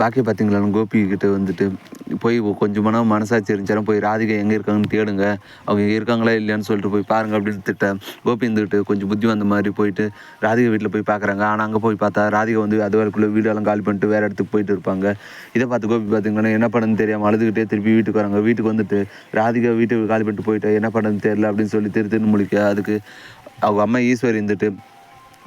பாக்கி பார்த்தீங்களா கோபி கிட்ட வந்துட்டு போய் கொஞ்சமான மனசாட்சி இருந்துச்சாலும் போய் ராதிகா எங்கே இருக்காங்கன்னு தேடுங்க. அவங்க இங்கே இருக்காங்களா இல்லையான்னு சொல்லிட்டு போய் பாருங்க அப்படின்னு திட்ட கோபி இருந்துக்கிட்டு கொஞ்சம் புத்தி வந்த மாதிரி போயிட்டு ராதிகா வீட்டில் போய் பார்க்குறாங்க ஆனால் அங்கே போய் பார்த்தா ராதிகா வந்து அது வரைக்குள்ளே வீடெல்லாம் காலி பண்ணிட்டு வேறு இடத்துக்கு போயிட்டு இருப்பாங்க. இதை பார்த்து கோபி பார்த்தீங்கன்னா என்ன பண்ணுன்னு தெரியாமல் அழுதுகிட்டே திருப்பி வீட்டுக்கு வராங்க. வீட்டுக்கு வந்துட்டு ராதிகா வீட்டுக்கு காலி பண்ணிட்டு போயிட்டு என்ன பண்ணுன்னு தெரியல அப்படின்னு சொல்லி திரு திருன்னு முழிக்க அதுக்கு அவங்க அம்மா ஈஸ்வரி இருந்துட்டு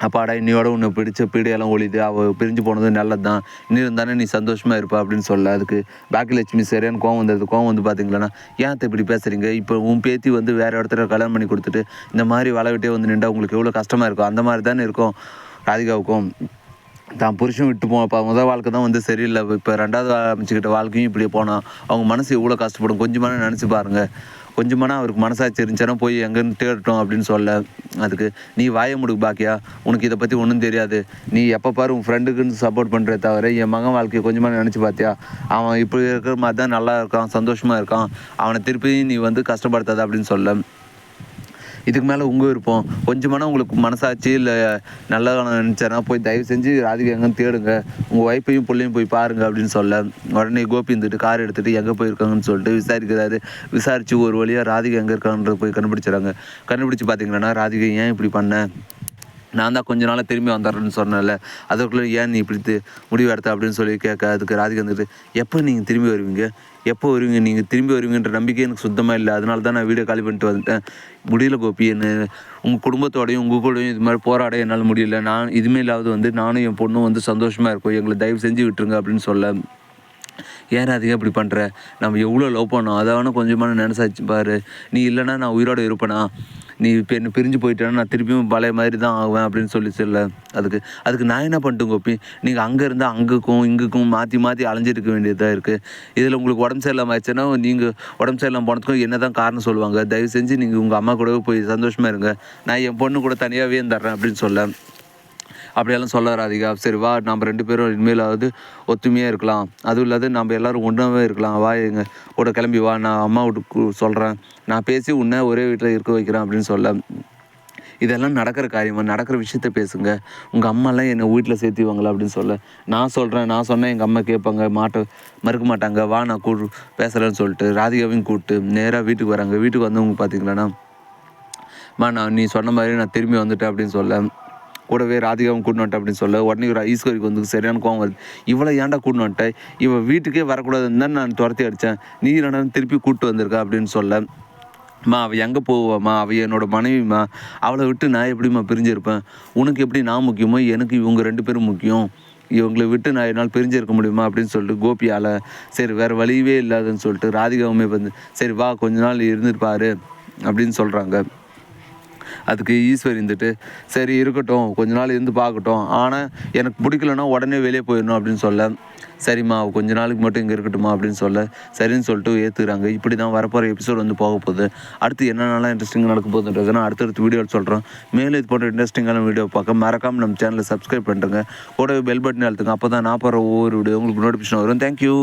அப்பாடா இன்னையோட உன்னை பிடிச்ச பீடையெல்லாம் ஒழிது அவள் பிரிஞ்சு போனது நல்லது தான் இன்னும் இருந்தானே நீ சந்தோஷமாக இருப்பா அப்படின்னு சொல்ல. அதுக்கு பாக்கியலட்சுமி சரியான கோவம் வந்தது. கோவம் வந்து பார்த்தீங்களா ஏன் இப்படி பேசுகிறீங்க இப்போ உன் பேத்தி வந்து வேறு இடத்துல கல்யாணம் பண்ணி கொடுத்துட்டு இந்த மாதிரி வளவிட்டே வந்து நின்றா உங்களுக்கு எவ்வளோ கஷ்டமாக இருக்கும்? அந்த மாதிரி தானே இருக்கும். ராதிகாவுக்கும் தான் புருஷன் விட்டு அப்போ முதல் வாழ்க்கை தான் வந்து சரியில்லை. இப்போ ரெண்டாவது அமைச்சுக்கிட்ட வாழ்க்கையும் இப்படி போனால் அவங்க மனசு எவ்வளோ கஷ்டப்படும்? கொஞ்சமான நினச்சி பாருங்கள் கொஞ்சமானா அவருக்கு மனசாட்சி இருந்துச்சுன்னா போய் எங்கேன்னு தேடட்டும் அப்படின்னு சொல்ல அதுக்கு நீ வாய முடுக்கு பாக்கியா? உனக்கு இதை பற்றி ஒன்றும் தெரியாது. நீ எப்போ பாரு உன் ஃப்ரெண்டுக்குன்னு சப்போர்ட் பண்ணுறே தவிர என் மகன் வாழ்க்கையை கொஞ்சமாக நினச்சி பார்த்தியா அவன் இப்படி இருக்கிற மாதிரி தான் நல்லா இருக்கான் சந்தோஷமாக இருக்கான். அவனை திருப்பி நீ வந்து கஷ்டப்படுத்தாத அப்படின்னு சொல்ல. இதுக்கு மேலே உங்கள் விருப்பம். கொஞ்சமான உங்களுக்கு மனசாட்சி இல்லை நல்லதான நினச்சேன்னா போய் தயவு செஞ்சு ராதிகா எங்கன்னு தேடுங்க. உங்கள் ஒய்ஃபையும் பிள்ளையும் போய் பாருங்க அப்படின்னு சொல்ல உடனே கோபி இருந்துட்டு கார் எடுத்துகிட்டு எங்கே போயிருக்காங்கன்னு சொல்லிட்டு விசாரிக்கிறாரு. விசாரித்து ஒரு வழியாக ராதிகா எங்கே இருக்காங்கன்றது போய் கண்டுபிடிச்சிடறாங்க. கண்டுபிடிச்சி பார்த்தீங்கன்னா ராதிகா ஏன் இப்படி பண்ண? நான் தான் கொஞ்ச நாளாக திரும்பி வந்துடுறேன்னு சொன்னேன்ல அதுக்குள்ளே ஏன் நீ இப்படி முடிவு எடுத்த அப்படின்னு சொல்லி கேட்க அதுக்கு ராதிகா வந்துட்டு எப்போ நீங்கள் திரும்பி வருவீங்க? எப்போ வருவீங்க? நீங்கள் திரும்பி வருவீங்கன்ற நம்பிக்கை எனக்கு சுத்தமாக இல்லை. அதனால தான் நான் வீடியோ காலி பண்ணிட்டு வந்துட்டேன். முடியல கோபி என்ன உங்கள் குடும்பத்தோடையும் உங்கள் கூடயும் இது மாதிரி போராட என்னால் முடியல. நான் இதுமே இல்லாத வந்து நானும் என் பொண்ணும் வந்து சந்தோஷமாக இருக்கும். எங்களை தயவு செஞ்சு விட்டுருங்க அப்படின்னு சொல்ல ஏன் அதிகம் இப்படி பண்ணுற நம்ம எவ்வளோ லவ் பண்ணோம். அதை கொஞ்சமான கொஞ்சமாக நினச்சாச்சு பாரு. நீ இல்லைன்னா நான் உயிரோட இருப்பேனா? நீ இப்போ என்ன பிரிஞ்சு போயிட்டேன்னா நான் திருப்பியும் பழைய மாதிரி தான் ஆவேன் அப்படின்னு சொல்லி சொல்ல. அதுக்கு அதுக்கு நான் என்ன பண்ணிட்டேன் கோப்பி நீங்கள் அங்கே இருந்தால் அங்குக்கும் இங்குக்கும் மாற்றி மாற்றி அலைஞ்சிருக்க வேண்டியதாக இருக்குது இதில் உங்களுக்கு உடம்பு சரியில்லாமல் ஆயிடுச்சுன்னா நீங்கள் உடம்பு சரியில்லாமல் போனதுக்கும் என்ன தான் காரணம் சொல்லுவாங்க? தயவு செஞ்சு நீங்கள் உங்கள் அம்மா கூடவே போய் சந்தோஷமாக இருங்க. நான் என் பொண்ணு கூட தனியாகவே தர்றேன் அப்படின்னு சொல்ல. அப்படியெல்லாம் சொல்ல ராதிகா சரி வா நம்ம ரெண்டு பேரும் இனிமேலாவது ஒத்துமையாக இருக்கலாம். அதுவும் இல்லாத நம்ம எல்லாரும் ஒன்றாவே இருக்கலாம். வா எங்க கூட கிளம்பி வா. நான் அம்மா விட்டு சொல்கிறேன் நான் பேசி உன்னை ஒரே வீட்டில் இருக்க வைக்கிறேன் அப்படின்னு சொல்ல இதெல்லாம் நடக்கிற காரியமாக நடக்கிற விஷயத்த பேசுங்க. உங்கள் அம்மாலாம் என்னை வீட்டில் சேர்த்திவாங்களா அப்படின்னு சொல்ல நான் சொல்கிறேன் நான் சொன்னேன் எங்கள் அம்மா கேட்பாங்க மாட்ட மறுக்க மாட்டாங்க வா நான் கூ பேசுகிறேன்னு சொல்லிட்டு ராதிகாவையும் கூப்பிட்டு நேராக வீட்டுக்கு வராங்க. வீட்டுக்கு வந்தவங்க பார்த்தீங்களாண்ணா? மா நான் நீ சொன்ன மாதிரி நான் திரும்பி வந்துட்டேன் அப்படின்னு சொல்ல கூடவே ராதிகாவும் கூட்டினு வந்துட்டேன் அப்படின்னு சொல்ல உடனே ஒரு ஈஸ்வரிக்கு வந்து சரியான கோவம் வருது. இவ்வளோ ஏன்டா கூட்டு வந்துட்டேன் இவள் வீட்டுக்கே வரக்கூடாதுன்னு தான் நான் துரத்தி அடித்தேன் நீ என்னடா திருப்பி கூப்பிட்டு வந்திருக்கா அப்படின்னு சொல்ல மா அவள் எங்கே போவாம்மா அவள் என்னோட மனைவிமா அவளை விட்டு நான் எப்படிம்மா பிரிஞ்சிருப்பேன்? உனக்கு எப்படி நான் முக்கியமோ எனக்கு இவங்க ரெண்டு பேரும் முக்கியம். இவங்களை விட்டு நான் என்னால் பிரிஞ்சிருக்க முடியுமா அப்படின்னு சொல்லிட்டு கோபியால் சரி வேறு வழியவே இல்லாதுன்னு சொல்லிட்டு ராதிகாவுமே வந்து சரி வா கொஞ்ச நாள் இருந்துட்டு அப்படின்னு சொல்கிறாங்க அதுக்கு ஈஸ்வரி இருந்துட்டு சரி இருக்கட்டும் கொஞ்ச நாள் இருந்து பார்க்கட்டும். ஆனால் எனக்கு பிடிக்கலன்னா உடனே வெளியே போயிடணும் அப்படின்னு சொல்ல. சரிம்மா கொஞ்ச நாளுக்கு மட்டும் இங்கே இருக்கட்டுமா அப்படின்னு சொல்ல. சரின்னு சொல்லிட்டு ஏற்றுக்கிறாங்க இப்படி தான் வரப்போகிற எபிசோட் வந்து போக போகுது. அடுத்து என்னென்னலாம் இன்ட்ரெஸ்டிங்காக நடக்க போகுதுன்றது நான் அடுத்தடுத்த வீடியோவில் சொல்கிறோம் மேலும் இது போன்ற இன்ட்ரெஸ்டிங்கான வீடியோ பார்க்க மறக்காமல் நம்ம சேனலை சப்ஸ்கிரைப் பண்ணுறேங்க கூடவே பெல் பட்டன் அழுத்துங்க. அப்போ தான் நான் போகிற ஒவ்வொரு வீடியோ உங்களுக்கு நோட்டிஃபிகேஷன் வரும். தேங்க்யூ